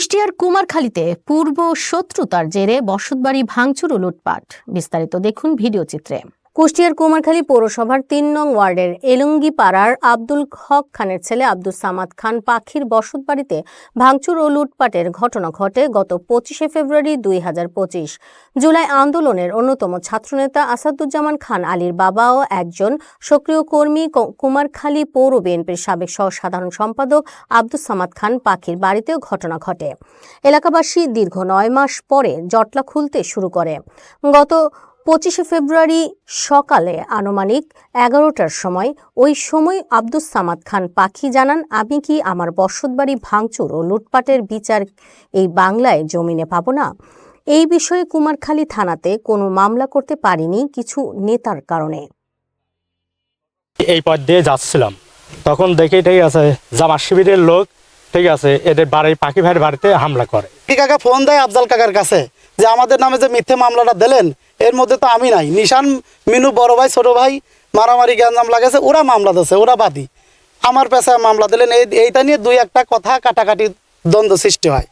কুষ্টিয়ার কুমারখালীতে পূর্ব শত্রুতার জেরে বসতবাড়ি ভাঙচুর ও লুটপাট। বিস্তারিত দেখুন ভিডিও চিত্রে। কুষ্টিয়ার কুমারখালী পৌরসভার তিন নং ওয়ার্ডের এলঙ্গি পাড়ার আব্দুল হক খানের ছেলে আব্দুল সামাদ খান পাখির বসত বাড়িতে ভাঙচুর ও লুটপাটের ঘটনা ঘটে গত পঁচিশে ফেব্রুয়ারি দুই হাজার পঁচিশ। জুলাই আন্দোলনের অন্যতম ছাত্রনেতা আসাদুজ্জামান খান আলীর বাবাও একজন সক্রিয় কর্মী কুমারখালী পৌর বিএনপির সাবেক সহ সাধারণ সম্পাদক আব্দুল সামাদ খান পাখির বাড়িতেও ঘটনা ঘটে। এলাকাবাসী দীর্ঘ নয় মাস পরে জটলা খুলতে শুরু করে। গত পঁচিশে ফেব্রুয়ারি সকালে আনুমানিক এগারোটার সময় ওই সময় আব্দুস সামাদ খান পাখি জানান, আমি কি আমার বসতবাড়ি ভাঙচুর ও লুটপাটের বিচার এই বাংলায় জমিনে পাব না? এই বিষয়ে কুমারখালী থানাতে কোনো মামলা করতে পারিনি কিছু নেতার কারণে। এই পথ দিয়ে যাচ্ছিলাম। তখন দেখি ঠিক আছে জামাত শিবিরের লোক ঠিক আছে, এদের বাড়ি পাখি ভাইয়ের বাড়িতে হামলা করে। কি কাকা, ফোন দেয় আফজাল কাকার কাছে যে আমাদের নামে যে মিথ্যে মামলাটা দিলেন, এর মধ্যে তো আমি নাই। নিশান, মিনু, বড় ভাই, ছোট ভাই, মারামারি, গ্যাঞ্জাম লাগেছে ওরা মামলা দিচ্ছে ওরা বাদী। আমার পেশায় মামলা দিলেন, এই এইটা নিয়ে দুই একটা কথা কাটাকাটি দ্বন্দ্ব সৃষ্টি হয়।